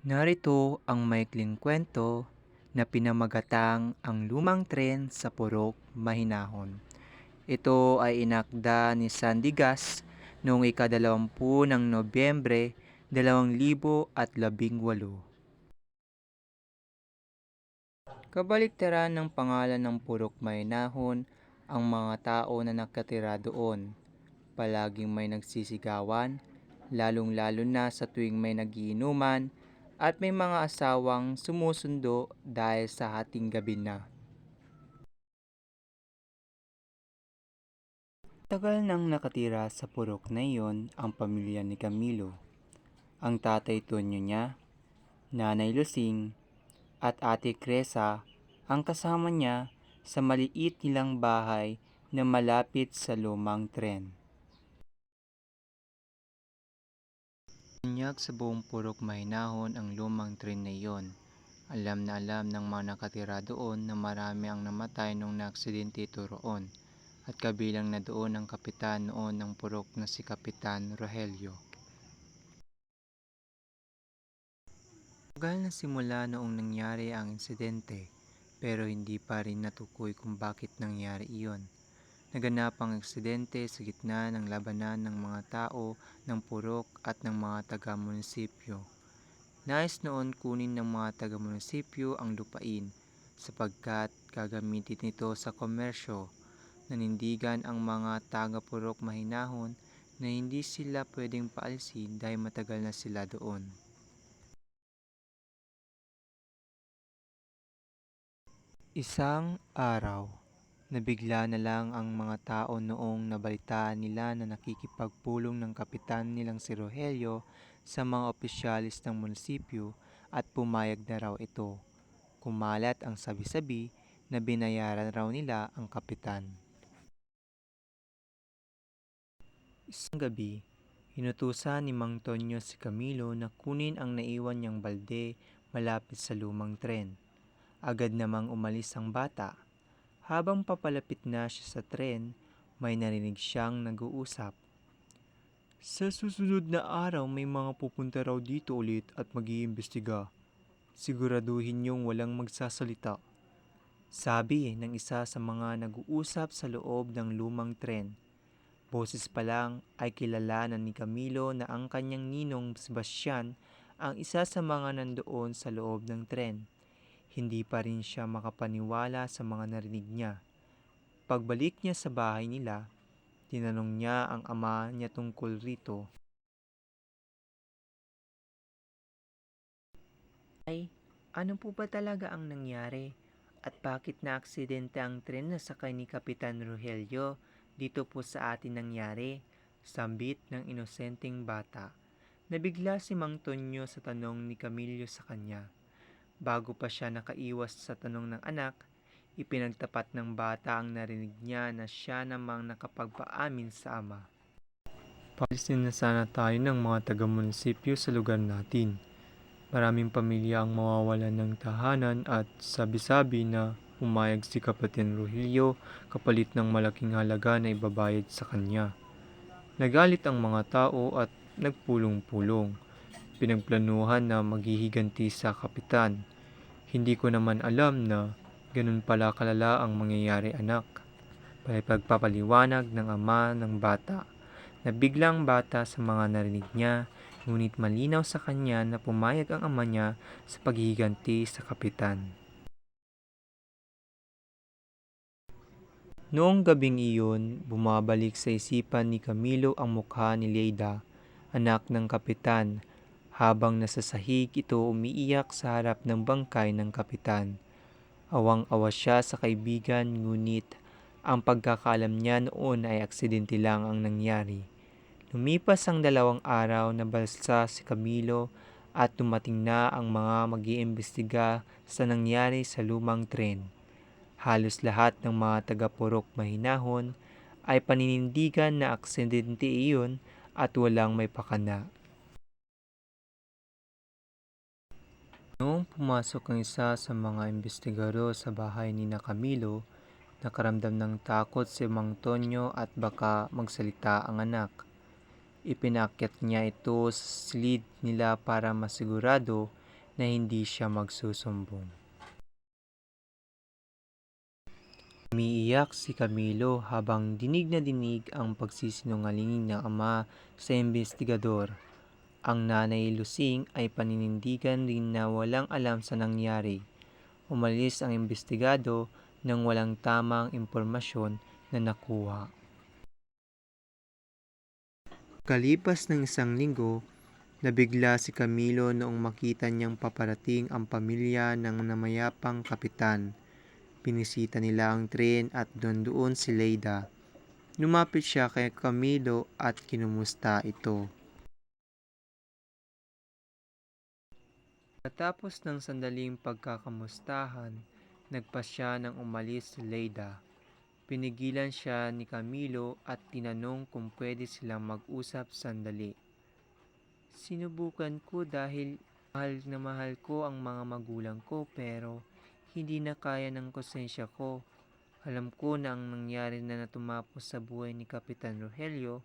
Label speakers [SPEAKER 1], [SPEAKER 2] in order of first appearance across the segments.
[SPEAKER 1] Narito ang maikling kwento na pinamagatang Ang Lumang Tren sa Purok Mahinahon. Ito ay inakda ni Sandigas noong ikadalawampu ng Nobyembre, 2018. Kabaliktaran ng pangalan ng Purok Mahinahon ang mga tao na nakatira doon. Palaging may nagsisigawan, lalong-lalo na sa tuwing may nagiinuman at may mga asawang sumusundo dahil sa hating gabi na. Tagal nang nakatira sa purok na iyon ang pamilya ni Camilo. Ang tatay Tonyo niya, nanay Lusing, at ate Cresa ang kasama niya sa maliit nilang bahay na malapit sa lumang tren. Bunyag sa buong purok mahinahon ang lumang tren na iyon. Alam na alam ng mga nakatira doon na marami ang namatay nung naaksidente ito roon. At kabilang na doon ang kapitan noon ng purok na si Kapitan Rogelio. Tagal na simula noong nangyari ang insidente, pero hindi pa rin natukoy kung bakit nangyari iyon. Naganap ang aksidente sa gitna ng labanan ng mga tao ng purok at ng mga taga-munisipyo. Nais noon kunin ng mga taga-munisipyo ang lupain sapagkat gagamitin ito sa komersyo. Nanindigan ang mga taga-purok mahinahon na hindi sila pwedeng paalisin dahil matagal na sila doon. Isang araw, nabigla na lang ang mga tao noong nabalitaan nila na nakikipagpulong ng kapitan nilang si Rogelio sa mga opisyalis ng munisipyo at pumayag na raw ito. Kumalat ang sabi-sabi na binayaran raw nila ang kapitan. Isang gabi, hinutusan ni Mang Tonyo si Camilo na kunin ang naiwan niyang balde malapit sa lumang tren. Agad namang umalis ang bata. Habang papalapit na siya sa tren, may narinig siyang nag-uusap. Sa susunod na araw may mga pupunta raw dito ulit at mag-iimbestiga. Siguraduhin niyong walang magsasalita. Sabi ng isa sa mga nag-uusap sa loob ng lumang tren. Boses pa lang ay kilala na ni Camilo na ang kanyang ninong Sebastian ang isa sa mga nandoon sa loob ng tren. Hindi pa rin siya makapaniwala sa mga narinig niya. Pagbalik niya sa bahay nila, tinanong niya ang ama niya tungkol rito. Ay, ano po ba talaga ang nangyari? At bakit na-aksidente ang tren na sakay ni Kapitan Rogelio dito po sa atin nangyari? Sambit ng inosenteng bata. Nabigla si Mang Tonyo sa tanong ni Camillo sa kanya. Bago pa siya nakaiwas sa tanong ng anak, ipinagtapat ng bata ang narinig niya na siya namang nakapagpaamin sa ama. Palisin na sana tayo ng mga taga-munisipyo sa lugar natin. Maraming pamilya ang mawawalan ng tahanan at sabi-sabi na umayag si Kapitan Rogelio kapalit ng malaking halaga na ibabayad sa kanya. Nagalit ang mga tao at nagpulong-pulong pinagplanuhan na maghihiganti sa kapitan. Hindi ko naman alam na ganun pala kalala ang mangyayari anak. Pagpapaliwanag ng ama ng bata na biglang bata sa mga narinig niya ngunit malinaw sa kanya na pumayag ang ama niya sa paghihiganti sa kapitan. Noong gabing iyon, bumabalik sa isipan ni Camilo ang mukha ni Leida, anak ng kapitan, habang nasa sahig ito umiiyak sa harap ng bangkay ng kapitan. Awang-awa siya sa kaibigan ngunit ang pagkakaalam niya noon ay aksidente lang ang nangyari. Lumipas ang dalawang araw na balsa si Camilo at dumating na ang mga mag-iimbestiga sa nangyari sa lumang tren. Halos lahat ng mga taga-purok mahinahon ay paninindigan na aksidente iyon at walang may pakana. Noong pumasok ang isa sa mga investigador sa bahay ni na Camilo, nakaramdam ng takot si Mang Tonyo at baka magsalita ang anak. Ipinakyat niya ito sa silid nila para masigurado na hindi siya magsusumbong. Umiiyak si Camilo habang dinig na dinig ang pagsisinungaling ng ama sa investigador. Ang nanay Lusing ay paninindigan rin na walang alam sa nangyari. Umalis ang investigado nang walang tamang impormasyon na nakuha. Kalipas ng isang linggo, nabigla si Camilo noong makita niyang paparating ang pamilya ng namayapang kapitan. Pinisita nila ang tren at doon doon si Leida. Lumapit siya kay Camilo at kinumusta ito. Matapos ng sandaling pagkakamustahan, nagpasya ng umalis si Leida. Pinigilan siya ni Camilo at tinanong kung pwede silang mag-usap sandali. Sinubukan ko dahil mahal na mahal ko ang mga magulang ko pero hindi na kaya ng konsensya ko. Alam ko na ang nangyari na natumapos sa buhay ni Kapitan Rogelio,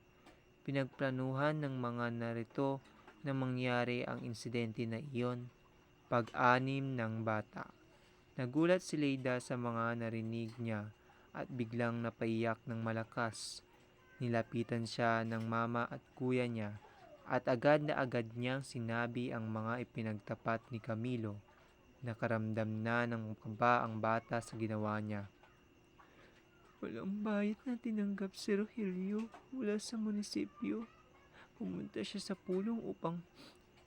[SPEAKER 1] pinagplanuhan ng mga narito na mangyari ang insidente na iyon. Pag-anim ng bata. Nagulat si Leida sa mga narinig niya at biglang napaiyak ng malakas. Nilapitan siya ng mama at kuya niya at agad na agad niyang sinabi ang mga ipinagtapat ni Camilo. Nakaramdam na ng kaba ang bata sa ginawa niya. Walang bayad na tinanggap si Rogelio mula sa munisipyo. Pumunta siya sa pulong upang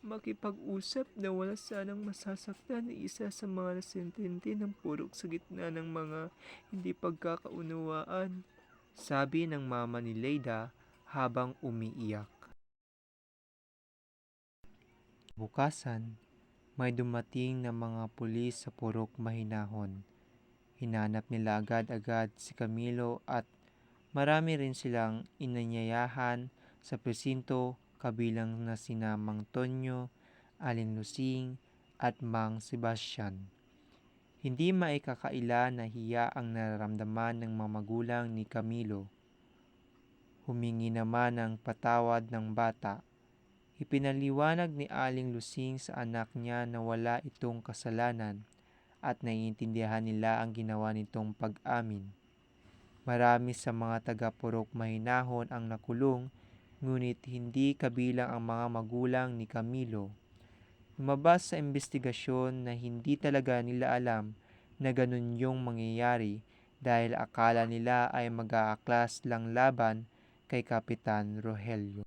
[SPEAKER 1] makipag-usap na wala sanang masasaktan na isa sa mga nasentente ng purok sa gitna ng mga hindi pagkakaunawaan. Sabi ng mama ni Leida habang umiiyak. Bukasan, may dumating na mga pulis sa purok mahinahon. Hinanap nila agad-agad si Camilo at marami rin silang inanyayahan sa presinto kabilang na sina Mang Tonyo, Aling Lusing at Mang Sebastian. Hindi maikakaila na hiya ang nararamdaman ng mga magulang ni Camilo. Humingi naman ng patawad ng bata. Ipinaliwanag ni Aling Lusing sa anak niya na wala itong kasalanan at naiintindihan nila ang ginawa nitong pag-amin. Marami sa mga taga-purok mahinahon ang nakulong ngunit hindi kabilang ang mga magulang ni Camilo. Lumabas sa investigasyon na hindi talaga nila alam na ganun yung mangyayari dahil akala nila ay mag-aaklas lang laban kay Kapitan Rogelio.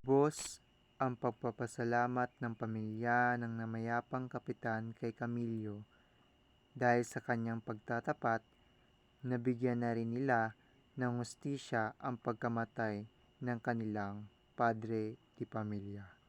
[SPEAKER 1] Boss, ang pagpapasalamat ng pamilya ng namayapang kapitan kay Camillo dahil sa kanyang pagtatapat nabigyan na rin nila ng hustisya ang pagkamatay ng kanilang padre di pamilya.